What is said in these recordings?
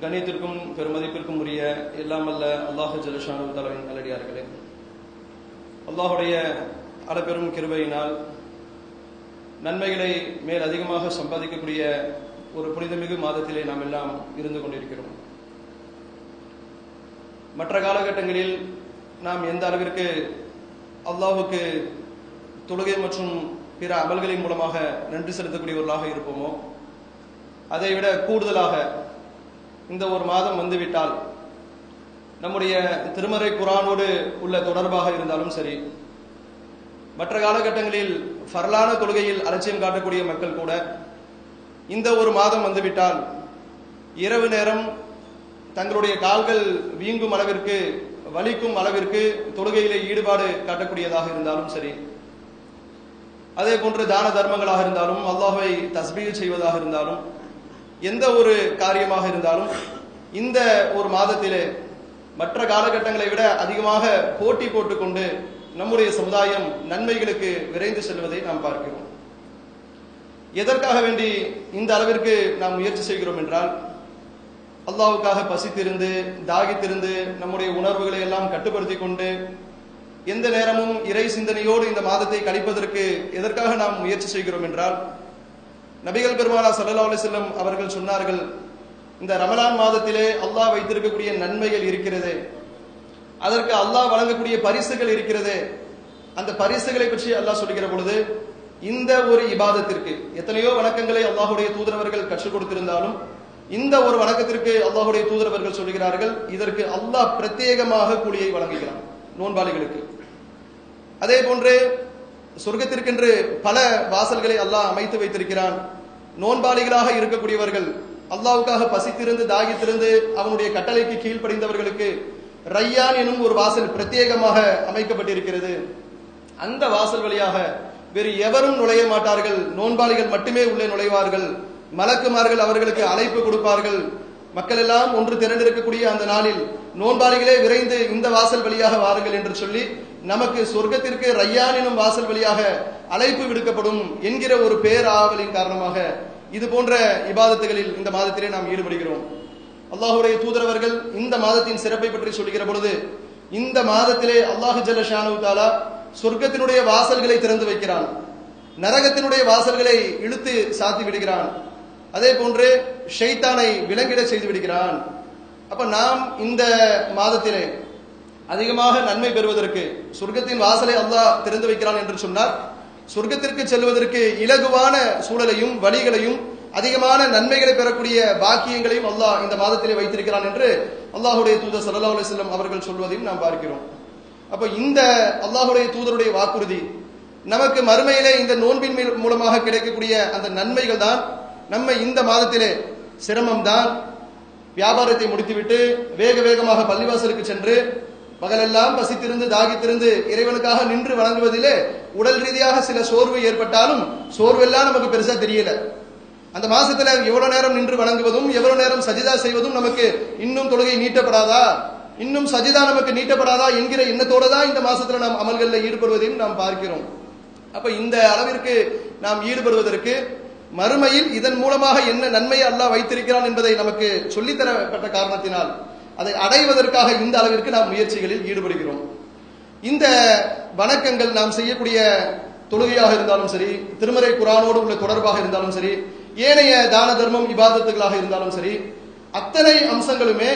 கணியத்திற்கும் பெருமதிப்பிற்கும் உரிய எல்லாமல்ல அல்லாஹ் அல்லாஹு ஜலுஷானு தலைவன் நல்லடியார்களே. அல்லாஹுடைய அளப்பெரும் கிருபையினால் நன்மைகளை மேல் அதிகமாக சம்பாதிக்கக்கூடிய ஒரு புனிதமிகு மாதத்திலே நாம் எல்லாம் இருந்து கொண்டிருக்கிறோம். மற்ற காலகட்டங்களில் நாம் எந்த அளவிற்கு அல்லாஹுக்கு தொழுகை மற்றும் பிற அமல்களின் மூலமாக நன்றி செலுத்தக்கூடியவர்களாக இருப்போமோ அதை விட கூடுதலாக இந்த ஒரு மாதம் வந்துவிட்டால் நம்முடைய திருமறை குரானோடு உள்ள தொடர்பாக இருந்தாலும் சரி மற்ற காலகட்டங்களில் ஃபர்லான தொழுகையில் அலட்சியம் காட்டக்கூடிய மக்கள் கூட இந்த ஒரு மாதம் வந்துவிட்டால் இரவு நேரம் தங்களுடைய கால்கள் வீங்கும் அளவிற்கு வலிக்கும் அளவிற்கு தொழுகையிலே ஈடுபாடு காட்டக்கூடியதாக இருந்தாலும் சரி அதே போன்று தான தர்மங்களாக இருந்தாலும் அல்லாஹை தஸ்பீல் செய்வதாக இருந்தாலும் எந்த ஒரு காரியமாக இருந்தாலும் இந்த ஒரு மாதத்திலே மற்ற காலகட்டங்களை விட அதிகமாக போட்டி போட்டுக்கொண்டு நம்முடைய சமுதாயம் நன்மைகளுக்கு விரைந்து செல்வதை நாம் பார்க்கிறோம். எதற்காக வேண்டி இந்த அளவிற்கு நாம் முயற்சி செய்கிறோம் என்றால் அல்லாவுக்காக பசித்திருந்து தாகித்திருந்து நம்முடைய உணர்வுகளை எல்லாம் கட்டுப்படுத்தி கொண்டு எந்த நேரமும் இறை சிந்தனையோடு இந்த மாதத்தை கழிப்பதற்கு எதற்காக நாம் முயற்சி செய்கிறோம் என்றால் நபிகள் பெருமானா சல்லா அலிசல்லம் அவர்கள் சொன்னார்கள் இந்த ரமலான் மாதத்திலே அல்லாஹ் வைத்திருக்கக்கூடிய நன்மைகள் இருக்கிறது. அதற்கு அல்லாஹ் வழங்கக்கூடிய பரிசுகள் இருக்கிறது. அந்த பரிசுகளை பற்றி அல்லாஹ் சொல்லுகிற பொழுது இந்த ஒரு இபாதத்திற்கு எத்தனையோ வணக்கங்களை அல்லாஹுடைய தூதரவர்கள் கற்றுக் கொடுத்திருந்தாலும் இந்த ஒரு வணக்கத்திற்கு அல்லாஹுடைய தூதரவர்கள் சொல்கிறார்கள் இதற்கு அல்லாஹ் பிரத்யேகமாக கூலியை வழங்குகிறான் நோன்பாளிகளுக்கு. அதே போன்று சொர்க்கத்திற்கென்று பல வாசல்களை அல்லாஹ் அமைத்து வைத்திருக்கிறான். நோன்பாளிகளாக இருக்கக்கூடியவர்கள் அல்லாவுக்காக பசித்திருந்து தாகித்திருந்து அவனுடைய கட்டளைக்கு கீழ்ப்படிந்தவர்களுக்கு ரையான் எனும் ஒரு வாசல் பிரத்யேகமாக அமைக்கப்பட்டிருக்கிறது. அந்த வாசல் வழியாக வேறு எவரும் நுழைய மாட்டார்கள். நோன்பாளிகள் மட்டுமே உள்ளே நுழைவார்கள். மலக்குமார்கள் அவர்களுக்கு அழைப்பு கொடுப்பார்கள். மக்கள் எல்லாம் ஒன்று திரண்டிருக்கக்கூடிய அந்த நாளில் நோன்பாளிகளே விரைந்து இந்த வாசல் வழியாக வாருங்கள் என்று சொல்லி நமக்கு சொர்க்கத்திற்கு ரையான் எனும் வாசல் வழியாக அழைப்பு விடுக்கப்படும் என்கிற ஒரு பேராவலின் காரணமாக இது போன்ற இபாதத்துகளில் இந்த மாதத்திலே நாம் ஈடுபடுகிறோம். அல்லாஹுடைய தூதரவர்கள் இந்த மாதத்தின் சிறப்பை பற்றி சொல்லுகிற பொழுது இந்த மாதத்திலே அல்லாஹு ஜல்ல ஷானு தாலா சொர்க்கத்தினுடைய வாசல்களை திறந்து வைக்கிறான். நரகத்தினுடைய வாசல்களை இழுத்து சாத்தி விடுகிறான். அதே போன்று ஷைத்தானை விலங்கிட செய்து விடுகிறான். அப்ப நாம் இந்த மாதத்திலே அதிகமாக நன்மை பெறுவதற்கு. சொர்க்கத்தின் வாசலை அல்லாஹ் திறந்து வைக்கிறான் என்று சொன்னார். சொர்க்கத்திற்கு செல்வதற்கு இலகுவான சூழலையும் வழிகளையும் அதிகமான நன்மைகளை பெறக்கூடிய பாக்கியங்களையும் அல்லாஹ் இந்த மாதத்திலே வைத்திருக்கிறான் என்று அல்லாஹுடைய தூதர் சல்லா அலிஸ்லம் அவர்கள் சொல்வதையும் நாம் பார்க்கிறோம். அப்ப இந்த அல்லாஹுடைய தூதருடைய வாக்குறுதி நமக்கு மறுமையிலே இந்த நோன்பின் மூலமாக கிடைக்கக்கூடிய அந்த நன்மைகள் தான் நம்ம இந்த மாதத்திலே சிரமம் தான். வியாபாரத்தை முடித்துவிட்டு வேக வேகமாக பள்ளிவாசலுக்கு சென்று பகலெல்லாம் பசித்திருந்து தாகித்திருந்து இறைவனுக்காக நின்று வழங்குவதிலே உடல் ரீதியாக சில சோர்வு ஏற்பட்டாலும் சோர்வெல்லாம் நமக்கு பெருசா தெரியல. அந்த மாசத்துல எவ்வளவு நேரம் நின்று வணங்குவதும் எவ்வளவு நேரம் சஜிதா செய்வதும் நமக்கு இன்னும் தொழுகை நீட்டப்படாதா? இன்னும் சஜிதா நமக்கு நீட்டப்படாதா என்கிற எண்ணத்தோடு தான் இந்த மாசத்துல நாம் அமல்களில் ஈடுபடுவதையும் நாம் பார்க்கிறோம். அப்ப இந்த அளவிற்கு நாம் ஈடுபடுவதற்கு மறுமையில் இதன் மூலமாக என்ன நன்மையை அல்லாஹ் வைத்திருக்கிறான் என்பதை நமக்கு சொல்லித்தரப்பட்ட காரணத்தினால் அதை அடைவதற்காக இந்த அளவிற்கு நாம் முயற்சிகளில் ஈடுபடுகிறோம். இந்த வணக்கங்கள் நாம் செய்யக்கூடிய தொழுகையாக இருந்தாலும் சரி திருமறை குரானோடு உள்ள தொடர்பாக இருந்தாலும் சரி ஏனைய தான தர்மம் விவாதத்துகளாக இருந்தாலும் சரி அத்தனை அம்சங்களுமே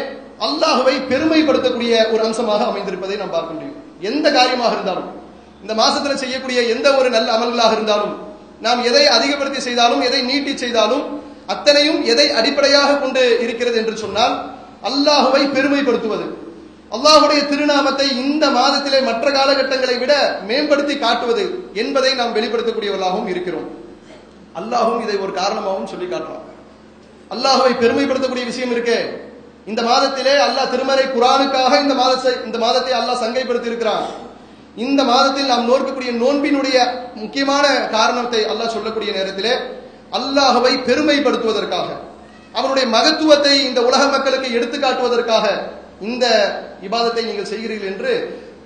அல்லாஹுவை பெருமைப்படுத்தக்கூடிய ஒரு அம்சமாக அமைந்திருப்பதை நாம் பார்க்க முடியும். எந்த காரியமாக இருந்தாலும் இந்த மாசத்துல செய்யக்கூடிய எந்த ஒரு நல்ல அமல்களாக இருந்தாலும் நாம் எதை அதிகப்படுத்தி செய்தாலும் எதை நீட்டி செய்தாலும் அத்தனையும் எதை அடிப்படையாக கொண்டு இருக்கிறது என்று சொன்னால் அல்லாஹுவை பெருமைப்படுத்துவது. அல்லாஹுடைய திருநாமத்தை இந்த மாதத்திலே மற்ற காலகட்டங்களை விட மேம்படுத்தி காட்டுவது என்பதை நாம் வெளிப்படுத்தக்கூடியவர்களாகவும் இருக்கிறோம். அல்லாஹும் இதை ஒரு காரணமாகவும் சொல்லி காட்டுறாங்க அல்லாஹுவை பெருமைப்படுத்தக்கூடிய விஷயம் இருக்கு. இந்த மாதத்திலே அல்லாஹ் திருமறை குரானுக்காக இந்த மாதத்தை இந்த மாதத்தை அல்லாஹ் சங்கைப்படுத்தி இருக்கிறான் இந்த மாதத்தில் நாம் நோக்கக்கூடிய நோன்பினுடைய முக்கியமான காரணத்தை அல்லாஹ் சொல்லக்கூடிய நேரத்திலே அல்லாஹுவை பெருமைப்படுத்துவதற்காக. அவருடைய மகத்துவத்தை இந்த உலக மக்களுக்கு எடுத்து காட்டுவதற்காக இந்த இபாதத்தை நீங்கள் செய்கிறீர்கள் என்று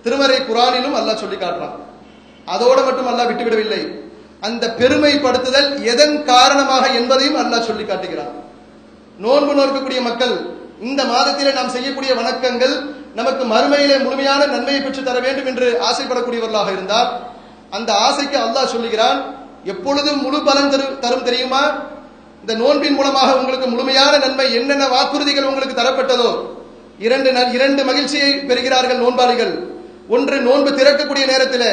திருமறை குரானிலும் அல்லாஹ் சொல்லி காட்டுறான். அதோடு மட்டும் அல்லாஹ் விட்டுவிடவில்லை. அந்த பெருமைப்படுத்துதல் எதன் காரணமாக என்பதையும் அல்லாஹ் சொல்லி காட்டுகிறான். நோன்பு நோக்கக்கூடிய மக்கள் இந்த மாதத்திலே நாம் செய்யக்கூடிய வணக்கங்கள் நமக்கு மறுமையிலே முழுமையான நன்மையை பெற்று தர வேண்டும் என்று ஆசைப்படக்கூடியவர்களாக இருந்தால் அந்த ஆசைக்கு அல்லாஹ் சொல்லுகிறான் எப்பொழுதும் முழு பலன் தரும் தெரியுமா? இந்த நோன்பின் மூலமாக உங்களுக்கு முழுமையான நன்மை என்னென்ன வாக்குறுதிகள் உங்களுக்கு தரப்பட்டதோ இரண்டு இரண்டு மகிழ்ச்சியை பெறுகிறார்கள் நோன்பாளிகள். ஒன்று நோன்பு திறக்கக்கூடிய நேரத்தில்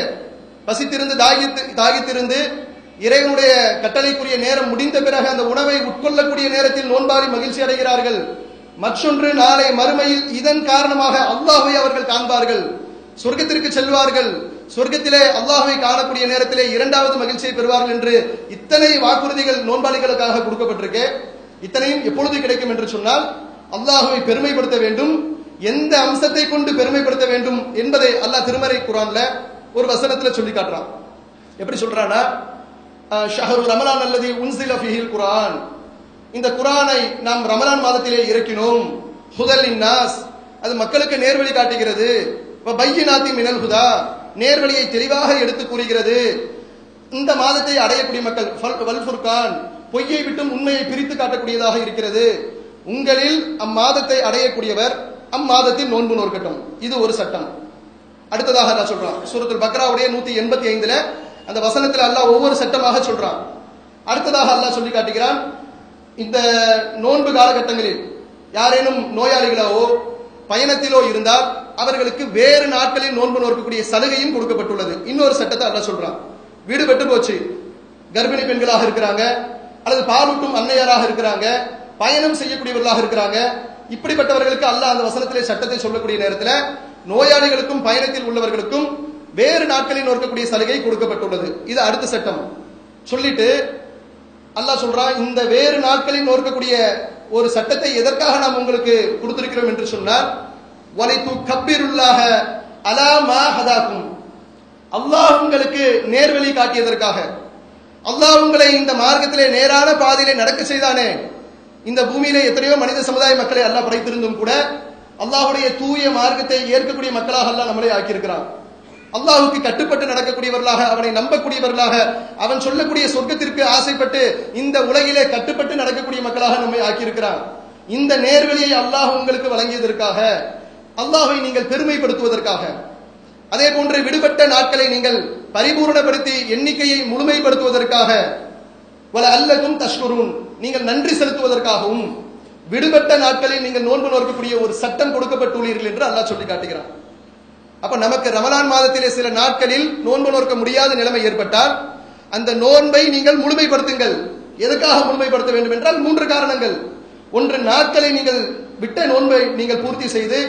பசித்திருந்து தாகித்து தாகித்திருந்து இறைவனுடைய கட்டளைக்குரிய நேரம் முடிந்த பிறகு அந்த உணவை உட்கொள்ளக்கூடிய நேரத்தில் நோன்பாளி மகிழ்ச்சி அடைகிறார்கள். மற்றொன்று நாளை மறுமையில் இதன் காரணமாக அல்லாஹை அவர்கள் காண்பார்கள். சொர்க்கத்திற்கு செல்வார்கள். சொர்க்கத்திலே அல்லாஹுவை காணக்கூடிய நேரத்திலே இரண்டாவது மகிழ்ச்சியை பெறுவார்கள் என்று இத்தனை வாக்குறுதிகள் நோன்பாளிகளுக்காக கொடுக்கப்பட்டிருக்கு. இத்தனையும் எப்பொழுது கிடைக்கும் என்று சொன்னால் அல்லாஹுவை பெருமைப்படுத்த வேண்டும். எந்த அம்சத்தை கொண்டு பெருமைப்படுத்த வேண்டும் என்பதை அல்லாஹ் திருமறை குரான்ல ஒரு வசனத்துல சொல்லி காட்டுறான். எப்படி சொல்றானா ஷஹரு ரமலான் அல்லது உன்சில் அஃபிஹில் குரான் இந்த குரானை நாம் ரமலான் மாதத்திலே இறக்கினோம். ஹுதல் நாஸ். அது மக்களுக்கு நேர்வழி காட்டுகிறது. பையினாத்தி மினல் ஹுதா. நேர்வழியை தெளிவாக எடுத்து கூறுகிறது. இந்த மாதத்தை அடையக்கூடிய மக்கள் வல்ஃபுர்கான் பொய்யை விட்டும் உண்மையை பிரித்து காட்டக்கூடியதாக இருக்கிறது. உங்களில் அம்மாதத்தை அடையக்கூடியவர் அம்மாதத்தில் நோன்பு நோர்க்கட்டும் இது ஒரு சட்டம். அடுத்ததாக நான் சொல்றான். சூரத்துல் பக்ராவுடைய நூத்தி எண்பத்தி ஐந்துல அந்த வசனத்தில் அல்லாஹ் ஒவ்வொரு சட்டமாக சொல்றான். அடுத்ததாக அல்லாஹ் சொல்லி காட்டுகிறான் இந்த நோன்பு காலகட்டங்களில் யாரேனும் நோயாளிகளாவோ பயணத்திலோ இருந்தால் அவர்களுக்கு வேறு நாட்களில் நோன்பு நோக்கக்கூடிய சலுகையும் கொடுக்கப்பட்டுள்ளது. இன்னொரு சட்டத்தை அல்ல சொல்றான். வீடு பெற்று போச்சு. கர்ப்பிணி பெண்களாக இருக்கிறாங்க. அல்லது பாலூட்டும் அன்னையராக இருக்கிறாங்க. பயணம் செய்யக்கூடியவர்களாக இருக்கிறாங்க. இப்படிப்பட்டவர்களுக்கு அல்லாஹ் அந்த வசனத்திலே சட்டத்தை சொல்லக்கூடிய நேரத்தில் நோயாளிகளுக்கும் பயணத்தில் உள்ளவர்களுக்கும் வேறு நாட்களில் நோக்கக்கூடிய சலுகை கொடுக்கப்பட்டுள்ளது. இது அடுத்த சட்டம். சொல்லிட்டு அல்லாஹ் சொல்றான் இந்த வேறு நாட்களில் நோக்கக்கூடிய ஒரு சட்டத்தை எதற்காக நாம் உங்களுக்கு கொடுத்திருக்கிறோம் என்று சொன்னால் வலைத்து கப்பீருள்ளாக அலா மா ஹதாக்கும். அல்லாஹ் உங்களுக்கு நேர்வழி காட்டியதற்காக. அல்லாஹ் உங்களை இந்த மார்க்கத்திலே நேரான பாதையிலே நடக்க செய்தானே. இந்த பூமியிலே எத்தனையோ மனித சமுதாய மக்களை அல்லாஹ் படைத்திருந்தும் கூட அல்லாஹுடைய தூய மார்க்கத்தை ஏற்கக்கூடிய மக்களாக அல்லாஹ் நம்மளை ஆக்கியிருக்கிறான். அல்லாஹுக்கு கட்டுப்பட்டு நடக்கக்கூடியவர்களாக அவனை நம்பக்கூடியவர்களாக அவன் சொல்லக்கூடிய சொர்க்கத்திற்கு ஆசைப்பட்டு இந்த உலகிலே கட்டுப்பட்டு நடக்கக்கூடிய மக்களாக நம்மை ஆக்கியிருக்கிறான். இந்த நேர்வழியை அல்லாஹ் உங்களுக்கு வழங்கியதற்காக அல்லாஹை நீங்கள் பெருமைப்படுத்துவதற்காக. அதே போன்று விடுபட்ட நாட்களை நீங்கள் பரிபூரணப்படுத்தி எண்ணிக்கையை முழுமைப்படுத்துவதற்காக வல அல்லதும் தஷ்குருன் நீங்கள் நன்றி செலுத்துவதற்காகவும் விடுபட்ட நாட்களில் நீங்கள் நோன்பு நோக்கக்கூடிய ஒரு சட்டம் கொடுக்கப்பட்டுள்ளீர்கள் என்று அல்லாஹ் சொல்லி காட்டுகிறான் அப்ப நமக்கு ரமலான் மாதத்திலே சில நாட்களில் நோன்பு நோக்க முடியாத நிலைமை ஏற்பட்டால் அந்த நோன்பை நீங்கள் முழுமைப்படுத்துங்கள். எதுக்காக முழுமைப்படுத்த வேண்டும் என்றால் மூன்று காரணங்கள். ஒன்று நாட்களை நீங்கள் விட்ட நோன்பை நீங்கள் பூர்த்தி செய்து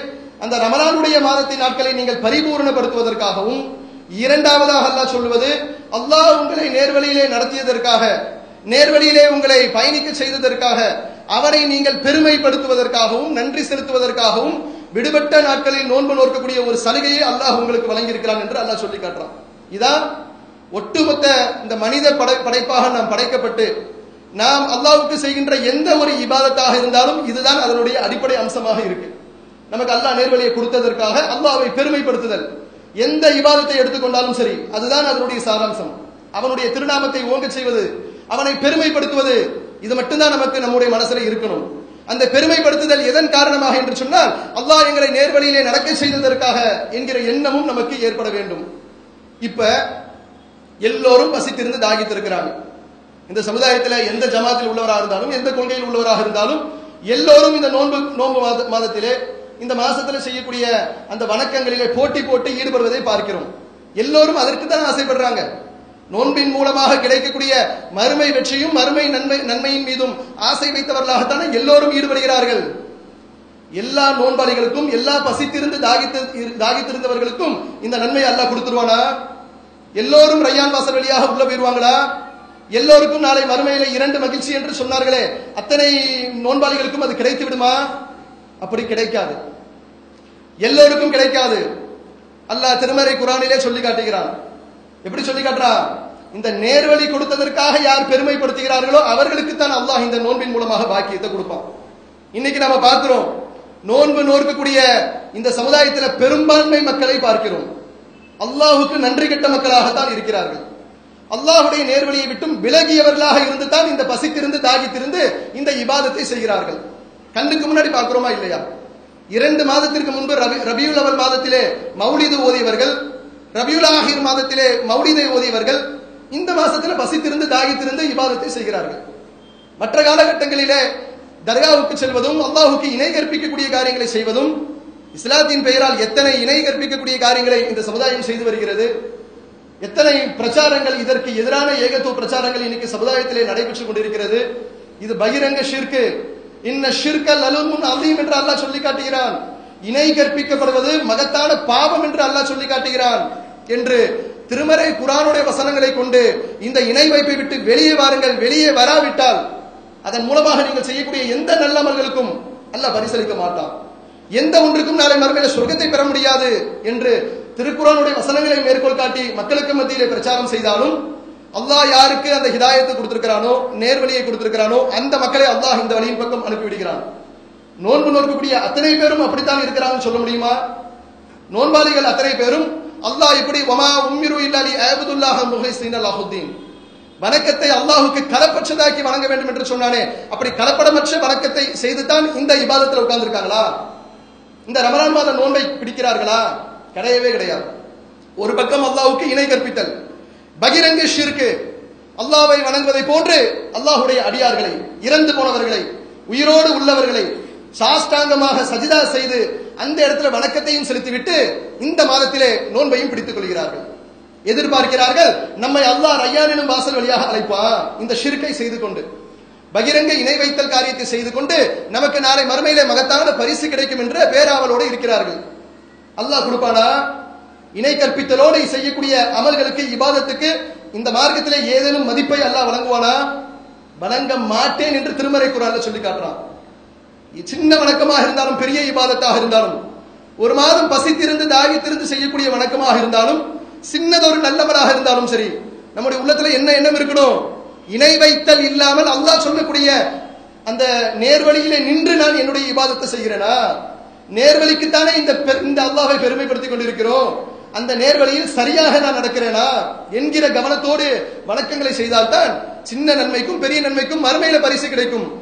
அந்த ரமலானுடைய மாதத்தின் நாட்களை நீங்கள் பரிபூர்ணப்படுத்துவதற்காகவும் இரண்டாவதாக அல்லாஹ் சொல்வது அல்லாஹ் உங்களை நேர்வழியிலே நடத்தியதற்காக நேர்வழியிலே உங்களை பயணிக்க செய்ததற்காக அவரை நீங்கள் பெருமைப்படுத்துவதற்காகவும் நன்றி செலுத்துவதற்காகவும் விடுபட்ட நாட்களில் நோன்பு நோக்கக்கூடிய ஒரு சலுகையை அல்லாஹ் உங்களுக்கு வழங்கியிருக்கிறான் என்று அல்லாஹ் சொல்லி காட்டுறான். இதான் ஒட்டுமொத்த இந்த மனித படை படைப்பாக நாம் படைக்கப்பட்டு நாம் அல்லாவுக்கு செய்கின்ற எந்த ஒரு இபாதத்தாக இருந்தாலும் இதுதான் அதனுடைய அடிப்படை அம்சமாக இருக்கு. நமக்கு அல்லாஹ் நேர்வழியை கொடுத்ததற்காக அல்லாவை பெருமைப்படுத்துதல். எந்த இபாதத்தை எடுத்துக்கொண்டாலும் சரி அதுதான் அதனுடைய சாராம்சம். அவனுடைய திருநாமத்தை ஓங்க செய்வது அவனை பெருமைப்படுத்துவது இது மட்டும்தான் நமக்கு நம்முடைய மனசுல இருக்கணும். அந்த பெருமைப்படுத்துதல் எதன் காரணமாக என்று சொன்னால் அல்லாஹ் எங்களை நேர்வழியிலே நடக்க செய்ததற்காக என்கிற எண்ணமும் நமக்கு ஏற்பட வேண்டும். இப்ப எல்லோரும் பசித்திருந்து தாகித்திருக்கிறாங்க இந்த சமுதாயத்தில் எந்த ஜமாத்தில் உள்ளவராக இருந்தாலும் எந்த கொள்கையில் உள்ளவராக இருந்தாலும் எல்லோரும் இந்த நோன்பு நோன்பு மாதத்திலே இந்த மாசத்துல செய்யக்கூடிய அந்த வணக்கங்களிலே போட்டி போட்டு ஈடுபடுவதை பார்க்கிறோம். எல்லோரும் அதற்கு தான் ஆசைப்படுறாங்க. நோன்பின் மூலமாக கிடைக்கக்கூடிய மறுமை வெற்றியும் மறுமை நன்மை நன்மையின் மீதும் ஆசை வைத்தவர்களாகத்தானே எல்லோரும் ஈடுபடுகிறார்கள். எல்லா நோன்பாளிகளுக்கும் எல்லா பசித்திருந்து தாகித்து தாகித்திருந்தவர்களுக்கும் இந்த நன்மை அல்லாஹ் கொடுத்துருவானா? எல்லோரும் ரையான் வாசல் வழியாக உள்ள போயிருவாங்களா? எல்லோருக்கும் நாளை மறுமையில இரண்டு மகிழ்ச்சி என்று சொன்னார்களே அத்தனை நோன்பாளிகளுக்கும் அது கிடைத்து விடுமா? அப்படி கிடைக்காது. எல்லோருக்கும் கிடைக்காது. அல்லாஹ் திருமறை குரானிலே சொல்லி காட்டுகிறான். எப்படி சொல்லி காட்டுறா? இந்த நேர்வழி கொடுத்ததற்காக யார் பெருமைப்படுத்துகிறார்களோ அவர்களுக்கு தான் அல்லாஹ் இந்த நோன்பின் மூலமாக பாக்கியத்தை கொடுப்பான். இன்னைக்கு நாம பார்க்கிறோம் நோன்பு நோக்கக்கூடிய இந்த சமுதாயத்துல பெரும்பான்மை மக்களை பார்க்கிறோம். அல்லாஹுக்கு நன்றி கெட்ட மக்களாகத்தான் இருக்கிறார்கள். அல்லாஹுடைய நேர்வழியை விட்டும் விலகியவர்களாக இருந்து தான் இந்த பசித்திருந்து தாகித்திருந்து இந்த இபாதத்தை செய்கிறார்கள். கண்ணுக்கு முன்னாடி பார்க்கிறோமா இல்லையா? இரண்டு மாதத்திற்கு முன்பு ரபி ரபியுல் அவல் மாதத்திலே மௌலிது ஓதியவர்கள் ரபியுல் ஆஹிர் மாதத்திலே மௌலிதை ஓதியவர்கள் இந்த மாசத்துல பசித்திருந்து தாகித்திருந்து இபாதத்தை செய்கிறார்கள். மற்ற காலகட்டங்களிலே தர்காவுக்கு செல்வதும் அல்லாஹுக்கு இணை கற்பிக்கக்கூடிய காரியங்களை செய்வதும் இஸ்லாத்தின் பெயரால் எத்தனை இணை கற்பிக்கக்கூடிய காரியங்களை இந்த சமுதாயம் செய்து வருகிறது எத்தனை பிரச்சாரங்கள் இதற்கு எதிரான ஏகத்துவ பிரச்சாரங்கள் இன்னைக்கு சமுதாயத்திலே நடைபெற்றுக் கொண்டிருக்கிறது இது பகிரங்க ஷிர்கு இன்ன ஷிர்கல் அலுமுன் அலீம் என்று அல்லாஹ் சொல்லி காட்டுகிறான். இணை கற்பிக்கப்படுவது மகத்தான பாவம் என்று அல்லாஹ் சொல்லி காட்டுகிறான். என்று திருமறை குரானுடைய வசனங்களை கொண்டு இந்த இணை வைப்பை விட்டு வெளியே வாருங்கள் வெளியே வராவிட்டால் அதன் மூலமாக நீங்கள் செய்யக்கூடிய எந்த நல்ல அமல்களுக்கும் அல்லாஹ் பரிசளிக்க மாட்டான். எந்த ஒன்றுக்கும் நாளை மறுமையில சொர்க்கத்தை பெற முடியாது என்று திருக்குறானுடைய வசனங்களை மேற்கோள் காட்டி மக்களுக்கு மத்தியிலே பிரச்சாரம் செய்தாலும் அல்லாஹ் யாருக்கு அந்த ஹிதாயத்தை கொடுத்திருக்கிறானோ நேர்வழியை கொடுத்திருக்கிறானோ அந்த மக்களை அல்லாஹ் இந்த வழியின் பக்கம் அனுப்பிவிடுகிறான். நோன்பு நோக்கக்கூடிய அத்தனை பேரும் அப்படித்தான் இருக்கிறாங்கன்னு சொல்ல முடியுமா? நோன்பாளிகள் அத்தனை பேரும் அல்லாஹ் இப்படி ஒமா உம்மிரு இல்லாலி அபதுல்லாஹ் முஹ்லிஸ்தீன் அல்லாஹுத்தீன். வணக்கத்தை அல்லாஹுக்கு கலப்பற்றதாக்கி வணங்க வேண்டும் என்று சொன்னானே. அப்படி கலப்படமற்ற வணக்கத்தை செய்துதான் இந்த இபாதத்தில் உட்கார்ந்துருக்காங்களா? இந்த ரமலான் மாத நோன்பை பிடிக்கிறார்களா? கிடையவே கிடையாது. ஒரு பக்கம் அல்லாஹுக்கு இணை கற்பித்தல் பகிரங்க ஷிர்கு அல்லாவை வணங்குவதை போன்று அல்லாஹுடைய அடியார்களை இறந்து போனவர்களை உயிரோடு உள்ளவர்களை சாஷ்டாங்கமாக சஜிதா செய்து அந்த இடத்துல வணக்கத்தையும் செலுத்திவிட்டு இந்த மாதத்திலே நோன்பையும் பிடித்துக் கொள்கிறார்கள். எதிர்பார்க்கிறார்கள் நம்மை அல்லாஹ் ரையானினும் வாசல் வழியாக அழைப்பான். இந்த ஷிர்கை செய்து கொண்டு பகிரங்க இணை வைத்தல் காரியத்தை செய்து கொண்டு நமக்கு நாளை மறுமையிலே மகத்தான பரிசு கிடைக்கும் என்ற பேராவலோடு இருக்கிறார்கள். அல்லாஹ் கொடுப்பானா? இணை கற்பித்தலோடு செய்யக்கூடிய அமல்களுக்கு இபாதத்துக்கு இந்த மார்க்கத்திலே ஏதேனும் மதிப்பை அல்லாஹ் வழங்குவானா? வழங்க மாட்டேன் என்று திருமறை குரான்ல சொல்லி காட்டுறான். சின்ன வணக்கமாக இருந்தாலும் பெரிய இபாதத்தாக இருந்தாலும் ஒரு மாதம் பசித்திருந்து தாகித்திருந்து செய்யக்கூடிய வணக்கமாக இருந்தாலும் சின்னதொரு நல்லவராக இருந்தாலும் சரி நம்முடைய உள்ளத்துல என்ன எண்ணம் இருக்கணும் இணை வைத்தல் இல்லாமல் அல்லாஹ் சொல்லக்கூடிய அந்த நேர்வழியிலே நின்று நான் என்னுடைய இபாதத்தை செய்கிறேனா? நேர்வழிக்குத்தானே இந்த பெ- இந்த அல்லாஹை பெருமைப்படுத்திக் கொண்டிருக்கிறோம். அந்த நேர்வழியில் சரியாக நான் நடக்கிறேனா? என்கிற கவனத்தோடு வணக்கங்களை செய்தால்தான் சின்ன நன்மைக்கும் பெரிய நன்மைக்கும் மறுமையில பரிசு கிடைக்கும்.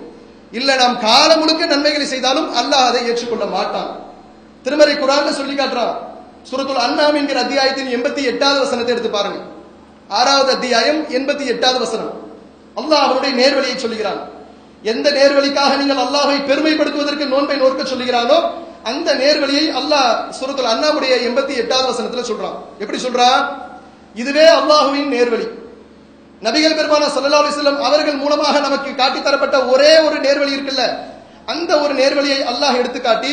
இல்ல நாம் காலம் முழுக்க நன்மைகளை செய்தாலும் அல்லாஹ் அதை ஏற்றுக்கொள்ள மாட்டான். திருமறை குரான் சொல்லி காட்டுறான். சுரத்துல் அண்ணாம் என்கிற அத்தியாயத்தின் எண்பத்தி எட்டாவது வசனத்தை எடுத்து பாருங்க ஆறாவது அத்தியாயம் எண்பத்தி எட்டாவது வசனம். அல்லாஹ் அவருடைய நேர்வழியை சொல்லுகிறான். எந்த நேர்வழிக்காக நீங்கள் அல்லாஹை பெருமைப்படுத்துவதற்கு நோன்பை நோக்க சொல்லுகிறானோ அந்த நேர்வழியை அல்லாஹ் சுரத்துல் அண்ணாவுடைய எண்பத்தி எட்டாவது வசனத்துல சொல்றான். எப்படி சொல்றான் இதுவே அல்லாஹுவின் நேர்வழி. நபிகள் பெருமான சல்லா அலைஹி அவர்கள் மூலமாக நமக்கு காட்டி தரப்பட்ட ஒரே ஒரு நேர்வழி இருக்குல்ல? அந்த ஒரு நேர்வழியை அல்லாஹ் எடுத்து காட்டி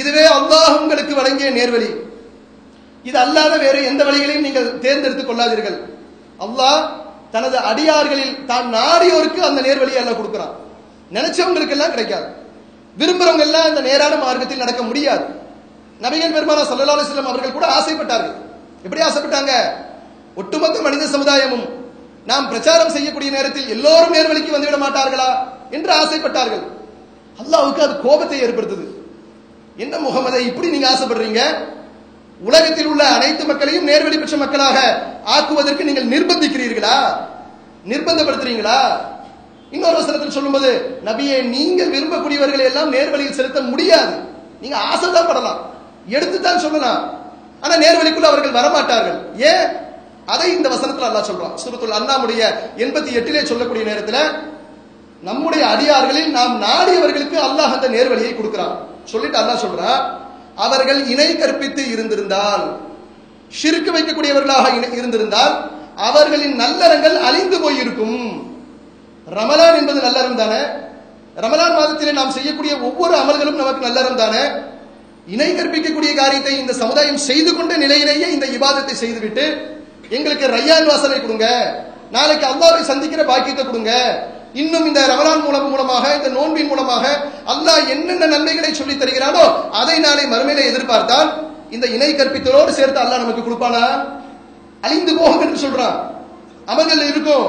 இதுவே அல்லாஹ் உங்களுக்கு வழங்கிய நேர்வழி. இது அல்லாத வேறு எந்த வழிகளையும் நீங்கள் தேர்ந்தெடுத்துக் கொள்ளாதீர்கள். அல்லாஹ் தனது அடியார்களில் தான் நாடியோருக்கு அந்த நேர்வழியை எல்லாம் கொடுக்குறான். நினைச்சவங்களுக்கு எல்லாம் கிடைக்காது. விரும்புறவங்க எல்லாம் அந்த நேரான மார்க்கத்தில் நடக்க முடியாது. நபிகள் பெருமானா சல்லா அலைஹி அவர்கள் கூட ஆசைப்பட்டார்கள். எப்படி ஆசைப்பட்டாங்க? ஒட்டுமொத்த மனித சமுதாயமும் நாம் பிரச்சாரம் செய்யக்கூடிய நேரத்தில் எல்லோரும் நேர்வழிக்கு வந்துவிட மாட்டார்களா என்று ஆசைப்பட்டார்கள். அல்லாவுக்கு அது கோபத்தை ஏற்படுத்துது. என்ன முகமதை இப்படி நீங்க ஆசைப்படுறீங்க? உலகத்தில் உள்ள அனைத்து மக்களையும் நேர்வழி பெற்ற மக்களாக ஆக்குவதற்கு நீங்கள் நிர்பந்திக்கிறீர்களா? நிர்பந்தப்படுத்துறீங்களா? இன்னொரு வசனத்தில் சொல்லும்போது நபியே நீங்கள் விரும்பக்கூடியவர்களை எல்லாம் நேர்வழியில் செலுத்த முடியாது. நீங்க ஆசைதான் படலாம். எடுத்துதான் சொல்லலாம். ஆனா நேர்வழிக்குள்ள அவர்கள் வரமாட்டார்கள். ஏன்? அதை இந்த வசனத்துல அல்லாஹ் சொல்றான். சுருத்துல் அண்ணாமுடைய எண்பத்தி எட்டிலே சொல்லக்கூடிய நேரத்துல நம்முடைய அடியார்களில் நாம் நாடியவர்களுக்கு அல்லாஹ் அந்த நேர்வழியை கொடுக்கிறான். சொல்லிட்டு அல்லாஹ் சொல்றான் அவர்கள் இணை கற்பித்து இருந்திருந்தால் ஷிருக்கு வைக்கக்கூடியவர்களாக இருந்திருந்தால் அவர்களின் நல்லறங்கள் அழிந்து போயிருக்கும். ரமலான் என்பது நல்லறம் தானே? ரமலான் மாதத்திலே நாம் செய்யக்கூடிய ஒவ்வொரு அமல்களும் நமக்கு நல்லறம் தானே? இணை கற்பிக்கக்கூடிய காரியத்தை இந்த சமுதாயம் செய்து கொண்ட நிலையிலேயே இந்த விவாதத்தை செய்துவிட்டு எங்களுக்கு ரையான் வாசலை கொடுங்க. நாளைக்கு அல்லாவை சந்திக்கிற பாக்கியத்தை கொடுங்க. இன்னும் இந்த ரமலான் மூலம் மூலமாக இந்த நோன்பின் மூலமாக அல்லாஹ் என்னென்ன நன்மைகளை சொல்லி தருகிறானோ அதை நாளை மறுமையில எதிர்பார்த்தால் இந்த இணை கற்பித்தலோடு சேர்த்து அல்லாஹ் நமக்கு கொடுப்பானா? அழிந்து போகும் என்று சொல்றான். அமல்கள் இருக்கும்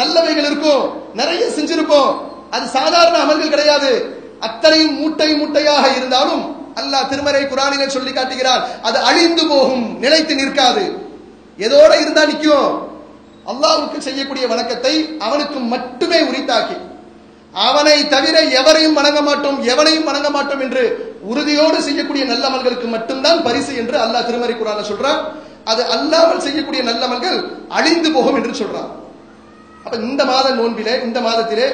நல்லவைகள் இருக்கும் நிறைய செஞ்சிருப்போம். அது சாதாரண அமல்கள் கிடையாது. அத்தனையும் மூட்டை மூட்டையாக இருந்தாலும் அல்லாஹ் திருமறை குரானிலே சொல்லி காட்டுகிறார். அது அழிந்து போகும் நிலைத்து நிற்காது. எதோட இருந்தா நிற்கும் அல்லாவுக்கு செய்யக்கூடிய வணக்கத்தை அவனுக்கு மட்டுமே உரித்தாக்கி அவனை அவனை தவிர எவரையும் வணங்க மாட்டோம் எவனையும் வணங்க மாட்டோம் என்று உறுதியோடு செய்யக்கூடிய நல்லமல்களுக்கு மட்டும்தான் பரிசு என்று அல்லாஹ் திருமறை குரான சொல்றான். அது அல்லாமல் செய்யக்கூடிய நல்லமல்கள் அழிந்து போகும் என்று சொல்றான். அப்ப இந்த மாத நோன்பிலே இந்த மாதத்திலே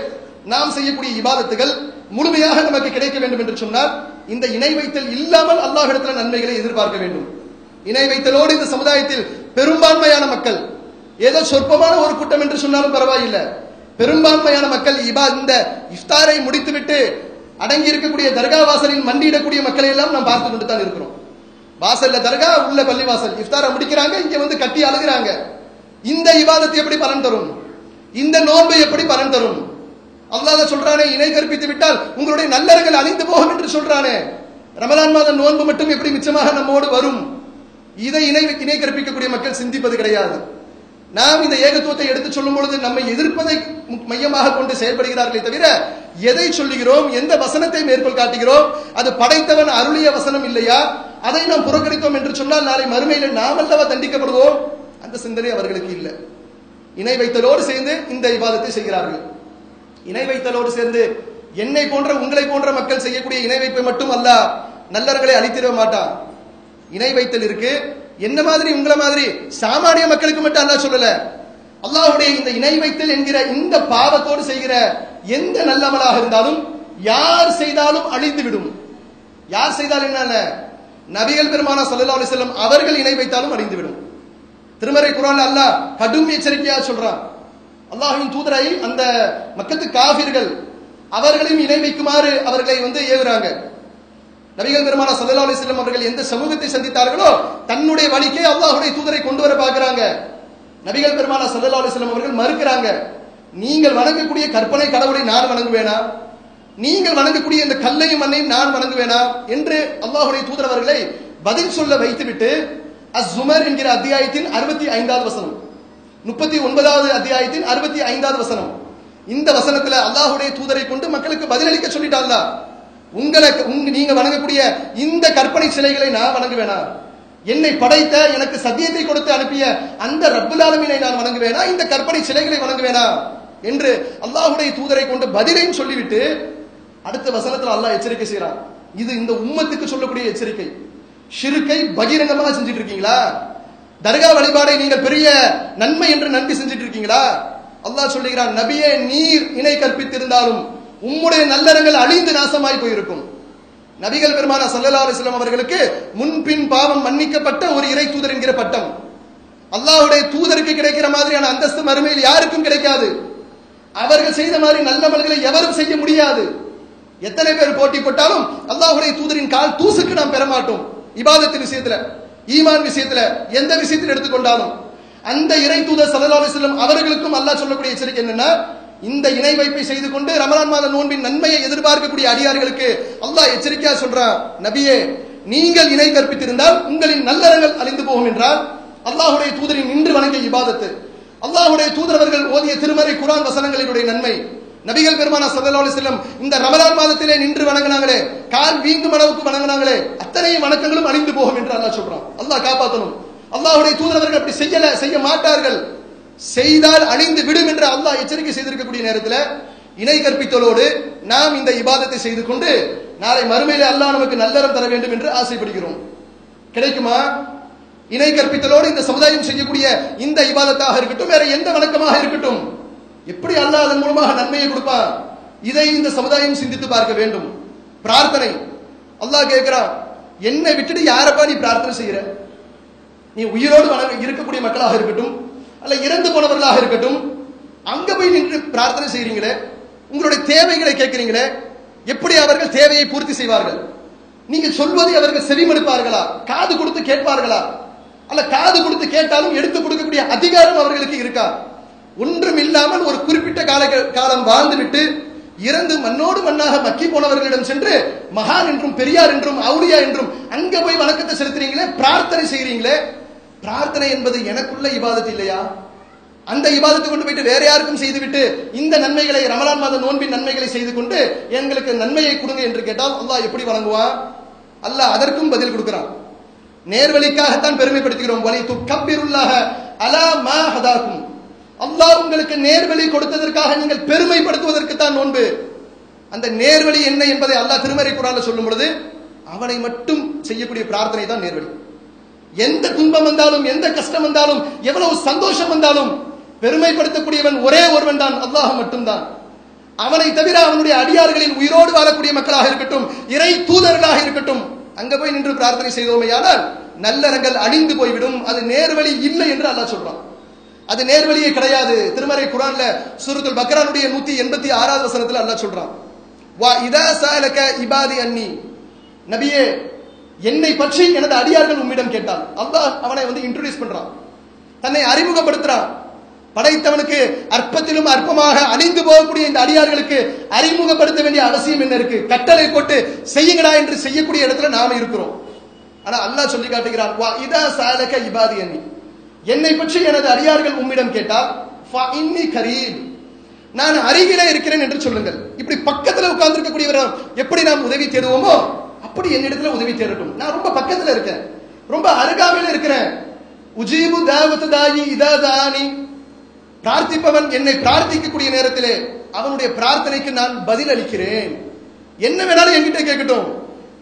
நாம் செய்யக்கூடிய இபாதத்துகள் முழுமையாக நமக்கு கிடைக்க வேண்டும் என்று சொன்னால் இந்த இணை வைத்தல் இல்லாமல் அல்லாஹிடத்தில் நன்மைகளை எதிர்பார்க்க வேண்டும். இணை வைத்தலோடு இந்த சமுதாயத்தில் பெரும்பான்மையான மக்கள். ஏதோ சொற்பமான ஒரு கூட்டம் என்று சொன்னாலும் பரவாயில்லை. பெரும்பான்மையான மக்கள் இபா இந்த இஃப்தாரை முடித்துவிட்டு அடங்கி இருக்கக்கூடிய தர்கா வாசலில் மண்டியிடக்கூடிய மக்களை எல்லாம் நாம் பார்த்து கொண்டு தான் இருக்கிறோம். வாசல்ல தர்கா உள்ள பள்ளிவாசல். இஃப்தாரை முடிக்கிறாங்க இங்க வந்து கட்டி அழுகிறாங்க. இந்த இவாதத்தை எப்படி பலன் தரும்? இந்த நோன்பு எப்படி பலன் தரும்? அல்லாத சொல்றானே இணை கற்பித்து விட்டால் உங்களுடைய நல்லறங்கள் அழிந்து போகும் என்று சொல்றானே. ரமலான் மாதம் நோன்பு மட்டும் எப்படி மிச்சமாக நம்மோடு வரும்? இதை இணை இணை கற்பிக்கக்கூடிய மக்கள் சிந்திப்பது கிடையாது. நாம் இந்த ஏகத்துவத்தை எடுத்து சொல்லும் பொழுது நம்மை எதிர்ப்பதை மையமாக கொண்டு செயல்படுகிறார்களே தவிர எதை சொல்லுகிறோம் எந்த வசனத்தை மேற்கோள் காட்டுகிறோம் அது படைத்தவன் அருளிய வசனம் இல்லையா? அதை நாம் புறக்கணித்தோம் என்று சொன்னால் நாளை மறுமையில் நாம் அல்லவா தண்டிக்கப்படுவோம்? அந்த சிந்தனை அவர்களுக்கு இல்லை. இணை வைத்தலோடு சேர்ந்து இந்த விவாதத்தை செய்கிறார்கள். இணை வைத்தலோடு சேர்ந்து என்னை போன்ற உங்களை போன்ற மக்கள் செய்யக்கூடிய இணை வைப்பை மட்டும் அல்ல நல்லவர்களை அழித்திட மாட்டான். இணை வைத்தல் இருக்கு. என்ன மாதிரி? உங்களை மாதிரி. சாமானிய மக்களுக்கு மட்டும் அல்லாஹ் சொல்லல. அல்லாஹுடைய இந்த இணை வைத்தல் என்கிற இந்த பாவத்தோடு செய்கிற எந்த நல்லமலாக இருந்தாலும் யார் செய்தாலும் அழிந்து விடும். யார் செய்தால் என்ன நபிகள் பெருமானா சல்லா அலிசல்லம் அவர்கள் இணை வைத்தாலும் அழிந்து விடும். திருமறை குரான் அல்லாஹ் கடும் எச்சரிக்கையா சொல்றான். அல்லாஹின் தூதரை அந்த மக்கத்து காபிர்கள் அவர்களையும் இணை வைக்குமாறு அவர்களை வந்து ஏவுறாங்க. நபிகள் பெருமான சல்லா அலிஸ்லம் அவர்கள் எந்த சமூகத்தை சந்தித்தார்களோ தன்னுடைய வழிக்கே அல்லாஹுடைய தூதரை கொண்டு வர பார்க்கிறாங்க. நபிகள் பெருமான சல்லா அலிஸ்லம் அவர்கள் மறுக்கிறாங்க. நீங்கள் வணங்கக்கூடிய கற்பனை கடவுளை நான் வணங்குவேனா? நீங்கள் வணங்கக்கூடிய இந்த கல்லையும் மண்ணையும் நான் வணங்குவேனா? என்று அல்லாஹுடைய தூதர் அவர்களை பதில் சொல்ல வைத்துவிட்டு அஸ்ஸுமர் என்கிற அத்தியாயத்தின் அறுபத்தி ஐந்தாவது வசனம் முப்பத்தி ஒன்பதாவது அத்தியாயத்தின் அறுபத்தி ஐந்தாவது வசனம். இந்த வசனத்துல அல்லாஹுடைய தூதரை கொண்டு மக்களுக்கு பதிலளிக்க சொல்லிட்டாங்களா உங்களை நீங்க வணங்கக்கூடிய இந்த கற்பனை சிலைகளை நான் வணங்குவேனா? என்னை படைத்த எனக்கு சத்தியத்தை கொடுத்து அனுப்பிய அந்த ரப்புல் நான் வணங்குவேனா? இந்த கற்பனை சிலைகளை வணங்குவேனா? என்று அல்லாஹுடைய தூதரை கொண்டு பதிலையும் சொல்லிவிட்டு அடுத்த வசனத்தில் அல்லாஹ் எச்சரிக்கை செய்யறான் இது இந்த உம்மத்துக்கு சொல்லக்கூடிய எச்சரிக்கை. ஷிருக்கை பகிரங்கமாக செஞ்சுட்டு இருக்கீங்களா தர்கா வழிபாடை நீங்கள் பெரிய நன்மை என்று நம்பி செஞ்சுட்டு இருக்கீங்களா அல்லாஹ் சொல்லுகிறான் நபியே நீர் இணை கற்பித்திருந்தாலும் உம்முடைய நல்லறங்கள் அழிந்து நாசமாய் போயிருக்கும். நபிகள் பெருமான சல்லல்லா அலிஸ்லாம் அவர்களுக்கு முன்பின் பாவம் மன்னிக்கப்பட்ட ஒரு இறை தூதர் என்கிற பட்டம். அல்லாஹுடைய தூதருக்கு கிடைக்கிற மாதிரியான அந்தஸ்து மறுமையில் யாருக்கும் கிடைக்காது. அவர்கள் செய்த மாதிரி நல்லமல்களை எவரும் செய்ய முடியாது. எத்தனை பேர் போட்டி போட்டாலும் அல்லாஹுடைய தூதரின் கால் தூசுக்கு நாம் பெற மாட்டோம். இபாதத்தின் விஷயத்துல ஈமான் விஷயத்துல எந்த விஷயத்தில் எடுத்துக்கொண்டாலும். அந்த இறை தூதர் சல்லா அலிஸ்லாம் அவர்களுக்கும் அல்லாஹ் சொல்லக்கூடிய எச்சரிக்கை என்னன்னா இந்த இணை வைப்பை செய்து கொண்டு ரமலான் மாத நோன்பின் நன்மையை எதிர்பார்க்கக்கூடிய அடியார்களுக்கு அல்லாஹ் எச்சரிக்கையா சொல்றான் நபியே நீங்கள் இணை கற்பித்திருந்தால் உங்களின் நல்லறங்கள் அழிந்து போகும் என்றால் அல்லாஹுடைய தூதரின் நின்று வணங்கிய இபாதத்து. அல்லாஹுடைய தூதரவர்கள் ஓதிய திருமறை குரான் வசனங்களினுடைய நன்மை. நபிகள் பெருமானா சல்லா செல்லம் இந்த ரமலான் மாதத்திலே நின்று வணங்கினாங்களே கால் வீங்கும் அளவுக்கு வணங்கினாங்களே அத்தனை வணக்கங்களும் அழிந்து போகும் என்று அல்லாஹ் சொல்றான். அல்லாஹ் காப்பாற்றணும் அல்லாஹுடைய தூதரவர்கள் அப்படி செய்யல செய்ய மாட்டார்கள். செய்தால் அழிந்து விடும் என்று அல்லாஹ் எச்சரிக்கை செய்திருக்கக்கூடிய நேரத்தில் இணை கற்பித்தலோடு நாம் இந்த இபாதத்தை செய்து கொண்டு நாளை மறுமையில் அல்லாஹ் நமக்கு நல்லறம் தர வேண்டும் என்று ஆசைப்படுகிறோம். கிடைக்குமா? இணை கற்பித்தலோடு இந்த சமுதாயம் செய்யக்கூடிய இந்த இபாதத்தாக இருக்கட்டும் வேற எந்த வணக்கமாக இருக்கட்டும் எப்படி அல்லாஹ் அதன் மூலமாக நன்மையை கொடுப்பான்? இதை இந்த சமுதாயம் சிந்தித்து பார்க்க வேண்டும். பிரார்த்தனை. அல்லாஹ் கேட்கிறான் என்னை விட்டுட்டு யாரப்பா நீ பிரார்த்தனை செய்யற? நீ உயிரோடு இருக்கக்கூடிய மக்களாக இருக்கட்டும் அல்ல இறந்து போனவர்களாக இருக்கட்டும் அங்க போய் நின்று பிரார்த்தனை செய்கிறீங்களே உங்களுடைய தேவைகளை கேட்கிறீங்களே எப்படி அவர்கள் தேவையை பூர்த்தி செய்வார்கள்? நீங்கள் சொல்வதை அவர்கள் செவிமடுப்பார்களா? காது கொடுத்து கேட்பார்களா? அல்ல காது கொடுத்து கேட்டாலும் எடுத்து கொடுக்கக்கூடிய அதிகாரம் அவர்களுக்கு இருக்கா? ஒன்றும் இல்லாமல் ஒரு குறிப்பிட்ட கால காலம் வாழ்ந்துவிட்டு இறந்து மண்ணோடு மண்ணாக மக்கி போனவர்களிடம் சென்று மகான் என்றும் பெரியார் என்றும் அவுளியா என்றும் அங்க போய் வணக்கத்தை செலுத்துறீங்களே பிரார்த்தனை செய்கிறீங்களே பிரார்த்தனை என்பது எனக்குள்ள இபாதத்து இல்லையா? அந்த இபாதத்தை கொண்டு போயிட்டு வேற யாருக்கும் செய்துவிட்டு இந்த நன்மைகளை ரமலான் மாத நோன்பின் நன்மைகளை செய்து கொண்டு எங்களுக்கு நன்மையை கொடுங்க என்று கேட்டால் அல்லாஹ் எப்படி வழங்குவான்? அல்லாஹ் அதற்கும் பதில் கொடுக்கிறான். நேர்வழிக்காகத்தான் பெருமைப்படுத்துகிறோம். வலி துக்கப்பிருள்ளாக அலா மா ஹதாக்கும். அல்லாஹ் உங்களுக்கு நேர்வழி கொடுத்ததற்காக நீங்கள் பெருமைப்படுத்துவதற்கு தான் நோன்பு. அந்த நேர்வழி என்ன என்பதை அல்லாஹ் திருமறை குரான்ல சொல்லும் பொழுது அவனை மட்டும் செய்யக்கூடிய பிரார்த்தனை தான் நேர்வழி. எந்த துன்பம் வந்தாலும் எந்த கஷ்டம் வந்தாலும் எவ்வளவு சந்தோஷம் வந்தாலும் பெருமைப்படுத்தக்கூடியவன் ஒரே ஒருவன் தான். அல்லாஹ் மட்டும்தான். அவனை தவிர அவனுடைய அடியார்களில் உயிரோடு வாழக்கூடிய மக்களாக இருக்கட்டும் இறை தூதர்களாக இருக்கட்டும் அங்க போய் நின்று பிரார்த்தனை செய்தோமையானால் நல்லறங்கள் அழிந்து போய்விடும். அது நேர்வழி இல்லை என்று அல்லாஹ் சொல்றான். அது நேர்வழியே கிடையாது. திருமறை குரான்ல சுருத்துல் பக்ரானுடைய நூத்தி எண்பத்தி ஆறாவது வசனத்தில் அல்லாஹ் சொல்றான். வா இதா சாலக இபாதி அன்னி. நபியே என்னை பற்றி எனது அடியார்கள் உம்மிடம் கேட்டால் அல்லாஹ் அவனை வந்து இன்ட்ரோடியூஸ் பண்றான். தன்னை அறிமுகப்படுத்துறான். படைத்தவனுக்கு அற்பத்திலும் அற்பமாக அழிந்து போகக்கூடிய இந்த அடியார்களுக்கு அறிமுகப்படுத்த வேண்டிய அவசியம் என்ன இருக்கு? கட்டளை போட்டு செய்யுங்கடா என்று செய்யக்கூடிய இடத்துல நாம இருக்கிறோம். ஆனா அல்லாஹ் சொல்லி காட்டுகிறான் வா இதா சாலக இபாதி அன்னி. என்னை பற்றி எனது அடியார்கள் உம்மிடம் கேட்டால் ஃபா இன்னி கரீப். நான் அருகிலே இருக்கிறேன் என்று சொல்லுங்கள். இப்படி பக்கத்துல உட்கார்ந்து இருக்கக்கூடியவர் எப்படி நாம் உதவி தேடுவோமோ அப்படி என்னிடத்துல உதவி தேடட்டும் நான் ரொம்ப பக்கத்துல இருக்கேன். ரொம்ப அருகாமையில இருக்கிறேன். உஜீபு தாவத்து தாயி இதா தானி. பிரார்த்திப்பவன் என்னை பிரார்த்திக்கக்கூடிய நேரத்திலே அவனுடைய பிரார்த்தனைக்கு நான் பதில் அளிக்கிறேன் என்ன வேணாலும் என்கிட்ட கேட்கட்டும்.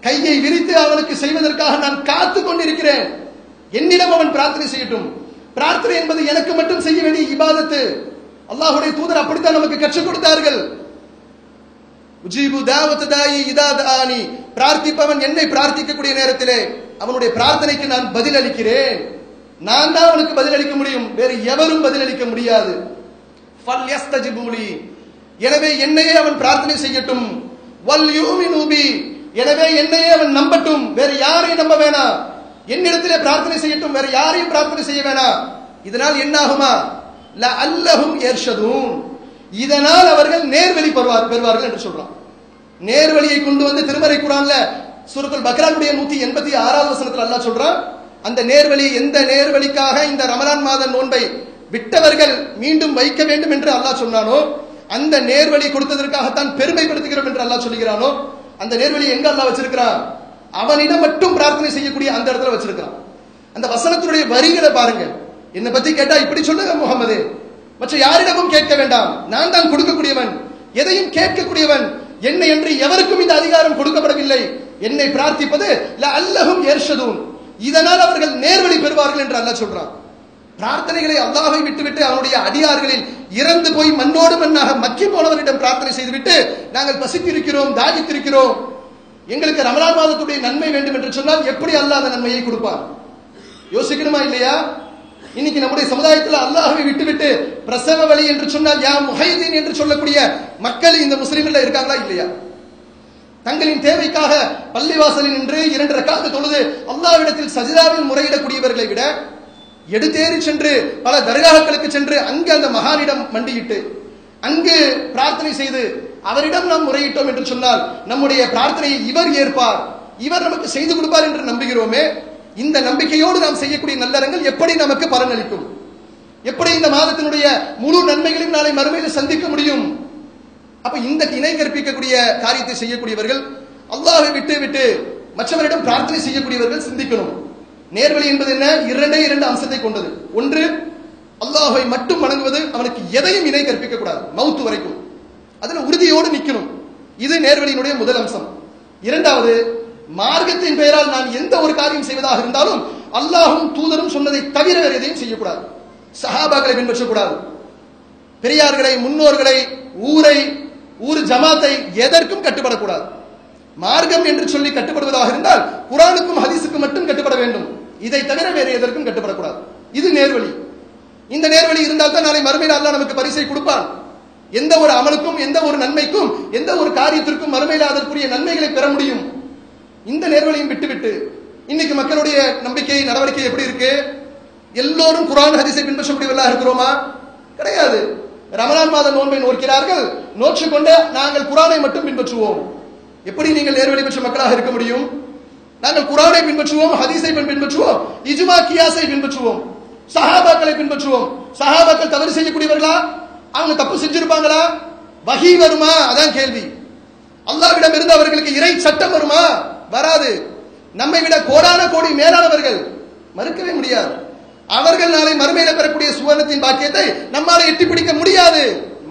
கையை விரித்து அவனுக்கு செய்வதற்காக நான் காத்து கொண்டிருக்கிறேன். என்னிடம் அவன் பிரார்த்தனை செய்யட்டும். பிரார்த்தனை என்பது எனக்கு மட்டும் செய்ய வேண்டிய இபாதத்து. அல்லாஹுடைய தூதர் அப்படித்தான் நமக்கு கற்றுக் கொடுத்தார்கள். உஜீபு தாவத் தாயி இதா பிரார்த்திப்பவன் என்னை பிரார்த்திக்கக்கூடிய நேரத்திலே அவனுடைய பிரார்த்தனைக்கு நான் பதில் அளிக்கிறேன் நான் தான் அவனுக்கு பதில் அளிக்க முடியும். வேறு எவரும் பதில் அளிக்க முடியாது எனவே என்னையே அவன் பிரார்த்தனை செய்யட்டும். வல் யூமி எனவே என்னையே அவன் நம்பட்டும். வேற யாரையும் நம்ப வேணாம் என்னிடத்திலே பிரார்த்தனை செய்யட்டும். வேற யாரையும் பிரார்த்தனை செய்ய வேணாம் இதனால் என்னாகுமா? ல அல்லஹும் ஏர்ஷதும் இதனால் அவர்கள் நேர்வழி பெறுவார் பெறுவார்கள் என்று சொல்றான். நேர்வழியை கொண்டு வந்து திருமறை குரான்ல சுருக்குள் பக்ரானுடைய நூத்தி எண்பத்தி ஆறாவது வசனத்தில் அல்லா சொல்றான் அந்த நேர்வழி எந்த நேர்வழிக்காக இந்த ரமலான் மாத நோன்பை விட்டவர்கள் மீண்டும் வைக்க வேண்டும் என்று அல்லாஹ் சொன்னானோ அந்த நேர்வழி கொடுத்ததற்காகத்தான் பெருமைப்படுத்துகிறோம் என்று அல்லாஹ் சொல்லுகிறானோ அந்த நேர்வழி எங்க அல்லாஹ் வச்சிருக்கிறான்? அவனிடம் மட்டும் பிரார்த்தனை செய்யக்கூடிய அந்த இடத்துல வச்சிருக்கிறான். அந்த வசனத்தினுடைய வரிகளை பாருங்க. என்னை பத்தி கேட்டா இப்படி சொல்லுங்க முகமது மற்ற யாரிடமும் கேட்க வேண்டாம். நான் தான் கொடுக்கக்கூடியவன். எதையும் கேட்கக்கூடியவன். என்னை என்று எவருக்கும் இந்த அதிகாரம் கொடுக்கப்படவில்லை. என்னை பிரார்த்திப்பது அல்லஹும் ஏர்ஷதும் இதனால் அவர்கள் நேர்வழி பெறுவார்கள் என்று அல்ல சொல்றான். பிரார்த்தனைகளை அல்லாஹை விட்டுவிட்டு அவனுடைய அடியார்களில் இறந்து போய் மண்ணோடு மண்ணாக மக்கி போனவரிடம் பிரார்த்தனை செய்துவிட்டு நாங்கள் பசித்திருக்கிறோம் தாகித்திருக்கிறோம். எங்களுக்கு ரமலான் மாதத்துடைய நன்மை வேண்டும் என்று சொன்னால் எப்படி அல்லாத நன்மையை கொடுப்பான்? யோசிக்கணுமா இல்லையா? இன்னைக்கு நம்முடைய சமுதாயத்தில் அல்லாஹவை விட்டுவிட்டு பிரசவ வழி என்று சொன்னால் யா முஹைதீன் என்று சொல்லக்கூடிய மக்கள் இந்த முஸ்லீம்கள் இருக்காங்களா இல்லையா? தங்களின் தேவைக்காக பள்ளிவாசலில் நின்று இரண்டு ரக்காத்து தொழுது அல்லாவிடத்தில் சஜிதாவில் முறையிடக்கூடியவர்களை விட எடுத்தேறி சென்று பல தர்காக்களுக்கு சென்று அங்கு அந்த மகானிடம் மண்டியிட்டு அங்கு பிரார்த்தனை செய்து அவரிடம் நாம் முறையிட்டோம் என்று சொன்னால் நம்முடைய பிரார்த்தனையை இவர் ஏற்பார் இவர் நமக்கு செய்து கொடுப்பார் என்று நம்புகிறோமே இந்த நம்பிக்கையோடு நாம் செய்யக்கூடிய நல்லறங்கள் எப்படி நமக்கு பலனளிக்கும்? எப்படி இந்த மாதத்தினுடைய முழு நன்மைகளையும் நாளை மறுமையில் சந்திக்க முடியும்? அப்ப இந்த இணை கற்பிக்கக்கூடிய காரியத்தை செய்யக்கூடியவர்கள் அல்லாஹை விட்டு விட்டு மற்றவரிடம் பிரார்த்தனை செய்யக்கூடியவர்கள் சிந்திக்கணும். நேர்வழி என்பது என்ன? இரண்டே இரண்டு அம்சத்தை கொண்டது. ஒன்று அல்லாஹை மட்டும் வணங்குவது அவனுக்கு எதையும் இணை கற்பிக்க கூடாது மவுத்து வரைக்கும். அதுல உறுதியோடு நிக்கணும். இது நேர்வழியினுடைய முதல் அம்சம். இரண்டாவது மார்க்கத்தின் பெயரால் நான் எந்த ஒரு காரியம் செய்வதாக இருந்தாலும் அல்லாஹும் தூதரும் சொன்னதை தவிர வேறு எதையும் செய்யக்கூடாது. சஹாபாக்களை பின்பற்றக்கூடாது. பெரியார்களை முன்னோர்களை ஊரை ஊர் ஜமாத்தை எதற்கும் கட்டுப்படக்கூடாது. மார்க்கம் என்று சொல்லி கட்டுப்படுவதாக இருந்தால் குரானுக்கும் ஹதீஸுக்கும் மட்டும் கட்டுப்பட வேண்டும். இதை தவிர வேறு எதற்கும் கட்டுப்படக்கூடாது. இது நேர்வழி. இந்த நேர்வழி இருந்தால் தான் நாளை மறுமையில் அல்லாஹ் நமக்கு பரிசை கொடுப்பான். எந்த ஒரு அமலுக்கும் எந்த ஒரு நன்மைக்கும் எந்த ஒரு காரியத்திற்கும் மறுமையில் அதற்குரிய நன்மைகளை பெற முடியும். இந்த நேர்வழியும் விட்டுவிட்டு இன்னைக்கு மக்களுடைய நம்பிக்கை நடவடிக்கை எப்படி இருக்கு? எல்லோரும் குரான் ஹதிசை பின்பற்றக்கூடியவர்களாக இருக்கிறோமா? கிடையாது. ரமலான் மாத நோன்பை நோக்கிறார்கள். நோற்று கொண்டு நாங்கள் குரானை மட்டும் பின்பற்றுவோம். எப்படி நீங்கள் நேர்வழி பெற்ற மக்களாக இருக்க முடியும்? நாங்கள் குரானை பின்பற்றுவோம் ஹதீஸை பின்பற்றுவோம் இஜுமா கியாசை பின்பற்றுவோம் சஹாபாக்களை பின்பற்றுவோம். சஹாபாக்கள் தவறு செய்யக்கூடியவர்களா? அவங்க தப்பு செஞ்சிருப்பாங்களா? வகி வருமா? அதான் கேள்வி. அல்லாவிடம் இருந்து அவர்களுக்கு இறை சட்டம் வருமா? வராது. நம்மை விட கோடான கோடி மேலானவர்கள் மறுக்கவே முடியாது. அவர்கள் நாளை மறுமையில பெறக்கூடிய சுவர்ணத்தின் பாக்கியத்தை நம்மால் எட்டி பிடிக்க முடியாது.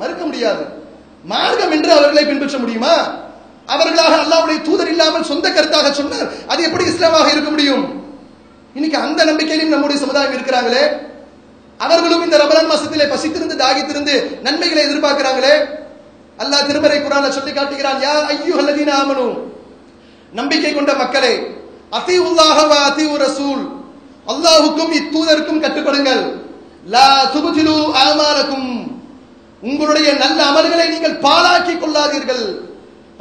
மறுக்க முடியாது. மார்க்கம் என்று அவர்களை பின்பற்ற முடியுமா? அவர்களாக அல்லாவுடைய தூதர் இல்லாமல் சொந்த கருத்தாக சொன்னால் அது எப்படி இஸ்லாமாக இருக்க முடியும்? இன்னைக்கு அந்த நம்பிக்கையிலும் நம்முடைய சமுதாயம் இருக்கிறாங்களே? அவர்களும் இந்த ரமலான் மாசத்திலே பசித்திருந்து தாகித்திருந்து நன்மைகளை எதிர்பார்க்கிறாங்களே? அல்லாஹ் திருமறை குரான சொல்லி காட்டுகிறான் யார் ஐயோ அல்லதீன ஆமனும் நம்பிக்கை கொண்ட மக்களே அதி வ அதி ரசூல் அல்லாஹுக்கும் இத்தூதருக்கும் கட்டுப்படுங்கள் லா துபுதிலு ஆமாலக்கும் உங்களுடைய நல்ல அமல்களை நீங்கள் பாலாக்கி கொள்ளாதீர்கள்.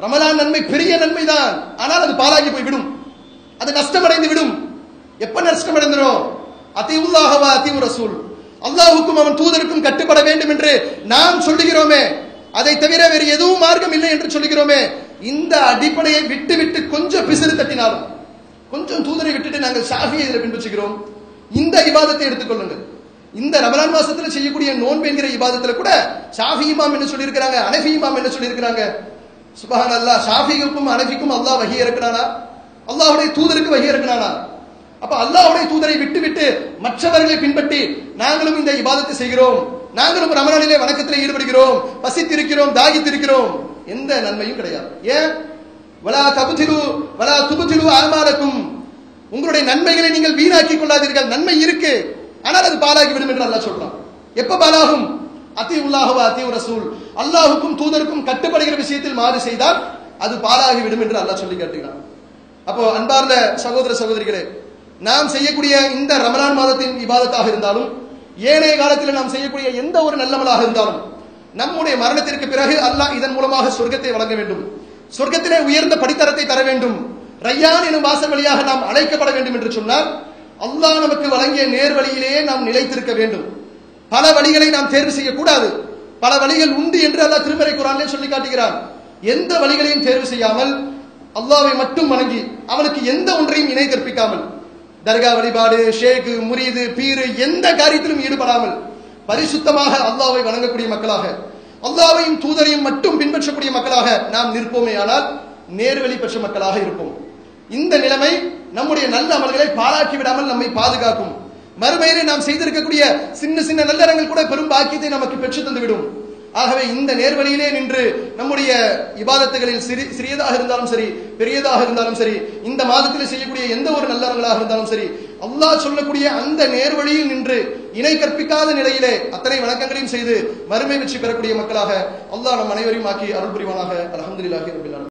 ரமலான் நன்மை பெரிய நன்மைதான் ஆனால் அது பாழாகி போய் விடும் அது நஷ்டமடைந்து விடும் எப்ப நஷ்டமடைந்துடும் உல்லாஹவா அதி ரசூல். அல்லாஹுக்கும் அவன் தூதருக்கும் கட்டுப்பட வேண்டும் என்று நாம் சொல்லுகிறோமே. அதை தவிர வேறு எதுவும் மார்க்கம் இல்லை என்று சொல்லுகிறோமே. இந்த அடிப்படையை விட்டு விட்டு கொஞ்சம் பிசிறு தட்டினாலும் கொஞ்சம் தூதரை விட்டுட்டு நாங்கள் ஷாஃபியை இதில் பின்பற்றுகிறோம். இந்த இபாதத்தை எடுத்துக்கொள்ளுங்கள் இந்த ரமலான் மாசத்துல செய்யக்கூடிய நோன்பு என்கிற இபாதத்துல கூட ஷாஃபி இமாம் என்ன சொல்லியிருக்கிறாங்க அனஃபி இமாம் என்ன சொல்லியிருக்கிறாங்க. சுபஹான் அல்லாஹ் ஷாஃபிக்கும் அனஃபிக்கும் அல்லாஹ் வகி இருக்கிறானா அல்லாஹுடைய தூதருக்கு வகி இருக்கிறானா அப்ப அல்லாஹ்வுடைய தூதரை விட்டு விட்டு மற்றவர்களை பின்பற்றி நாங்களும் இந்த இபாதத்தை செய்கிறோம். நாங்களும் ரமலானிலே வணக்கத்தில் ஈடுபடுகிறோம். பசித்திருக்கிறோம் தாகித்திருக்கிறோம். எந்த நன்மையும் கிடையாது. ஏன்? வலா தபுதிரு வலா துபுதிலு ஆமாலக்கும் உங்களுடைய நன்மைகளை நீங்கள் வீணாக்கி கொள்ளாதீர்கள். நன்மை இருக்கு. ஆனால் அது பாலாகி விடும் என்று அல்லாஹ் சொல்றான். எப்ப பாலாகும் அத்தி உள்ளாகவா அத்தி ரசூல். அல்லாஹுக்கும் தூதருக்கும் கட்டுப்படுகிற விஷயத்தில் மாறு செய்தால் அது பாலாகி விடும் என்று அல்லாஹ் சொல்லி காட்டுகிறான். அப்போ அன்பார்ந்த சகோதர சகோதரிகளே நாம் செய்யக்கூடிய இந்த ரமலான் மாதத்தின் விவாதத்தாக இருந்தாலும் ஏனைய காலத்தில் நாம் செய்யக்கூடிய எந்த ஒரு நல்லமலாக இருந்தாலும் நம்முடைய மரணத்திற்கு பிறகு அல்லாஹ் இதன் மூலமாக சொர்க்கத்தை வழங்க வேண்டும். சொர்க்கத்திலே உயர்ந்த படித்தரத்தை தர வேண்டும். ரையான் எனும் வாசல் வழியாக நாம் அழைக்கப்பட வேண்டும் என்று சொன்னால் அல்லாஹ் நமக்கு வழங்கிய நேர் வழியிலேயே நாம் நிலைத்திருக்க வேண்டும். பல வழிகளை நாம் தேர்வு செய்யக்கூடாது. பல வழிகள் உண்டு என்று அல்லாஹ் திருமறை குரானிலே சொல்லி காட்டுகிறார் எந்த வழிகளையும் தேர்வு செய்யாமல் அல்லாவை மட்டும் வணங்கி அவனுக்கு எந்த ஒன்றையும் இணை கற்பிக்காமல் தர்கா வழிபாடு ஷேக்கு முரீது பீரு எந்த காரியத்திலும் ஈடுபடாமல் பரிசுத்தமாக அல்லாவை வணங்கக்கூடிய மக்களாக அல்லாவையும் தூதரையும் மட்டும் பின்பற்றக்கூடிய மக்களாக நாம் நிற்போமே ஆனால் நேர்வழி பெற்ற மக்களாக இருப்போம். இந்த நிலைமை நம்முடைய நல்ல அமல்களை பாராட்டி விடாமல் நம்மை பாதுகாக்கும். மறுமையிலே நாம் செய்திருக்கக்கூடிய சின்ன சின்ன நல்லறங்கள் கூட பெரும் பாக்கியத்தை நமக்கு பெற்று தந்துவிடும். ஆகவே இந்த நேர்வழியிலே நின்று நம்முடைய இபாதத்துகளில் சிறி சிறியதாக இருந்தாலும் சரி பெரியதாக இருந்தாலும் சரி இந்த மாதத்தில் செய்யக்கூடிய எந்த ஒரு நல்லறங்களாக இருந்தாலும் சரி அல்லாஹ் சொல்லக்கூடிய அந்த நேர்வழியில் நின்று இணை கற்பிக்காத நிலையிலே அத்தனை வணக்கங்களையும் செய்து மறுமை வெற்றி பெறக்கூடிய மக்களாக அல்லாஹ் நம் அனைவரையும் ஆக்கி அருள் புரிவானாக. அலமதுல்லாஹி ரபில்